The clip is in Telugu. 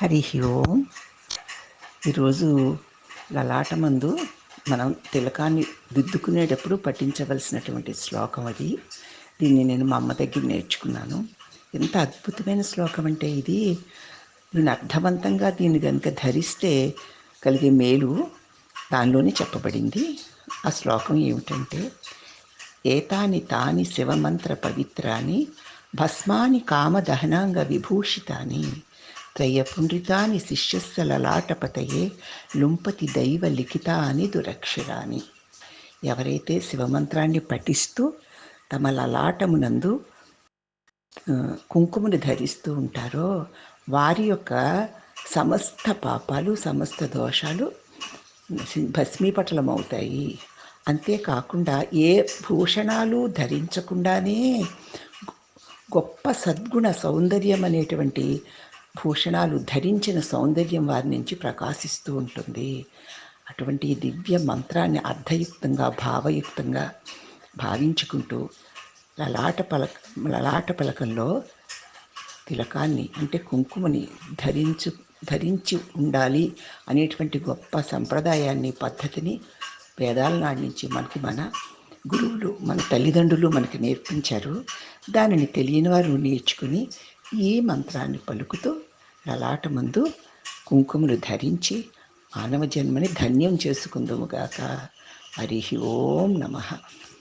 హరి ఓం ఈరోజు లలాటమందు మనం తిలకాన్ని దిద్దుకునేటప్పుడు పఠించవలసినటువంటి శ్లోకం అది. దీన్ని నేను మా అమ్మ దగ్గర నేర్చుకున్నాను. ఎంత అద్భుతమైన శ్లోకం అంటే ఇది. దీని అర్థవంతంగా దీన్ని కనుక ధరిస్తే కలిగే మేలు దానిలోనే చెప్పబడింది. ఆ శ్లోకం ఏమిటంటే ఏతాని తాని శివమంత్ర పవిత్రాని భస్మాని కామదహనాంగ విభూషితాని. త్రయపుండ్రితాని శిష్యస్య లలాటపతయే లుంపతి దైవ లిఖితాని దురక్షరాని. ఎవరైతే శివమంత్రాన్ని పఠిస్తూ తమ లలాటమునందు ఆ, కుంకుమను ధరిస్తూ ఉంటారో వారి యొక్క సమస్త పాపాలు సమస్త దోషాలు భస్మీపటలమవుతాయి. అంతేకాకుండా ఏ భూషణాలు ధరించకుండానే గొప్ప సద్గుణ సౌందర్యం అనేటువంటి భూషణాలు ధరించిన సౌందర్యం వారి నుంచి ప్రకాశిస్తూ ఉంటుంది. అటువంటి దివ్య మంత్రాన్ని అర్థయుక్తంగా భావయుక్తంగా భావించుకుంటూ లలాట పలక లలాట పలకంలో తిలకాన్ని అంటే కుంకుమని ధరించు ధరించి ఉండాలి అనేటువంటి గొప్ప సంప్రదాయాన్ని పద్ధతిని వేదాల నాటి నుంచి మనకి మన గురువులు మన తల్లిదండ్రులు మనకి నేర్పించారు. దానిని తెలియని వారు నేర్చుకుని ఈ మంత్రాన్ని పలుకుతూ లలాట ముందు కుంకుమలు ధరించి మానవ జన్మని ధన్యం చేసుకుందుముగాక హరి ఓం నమః.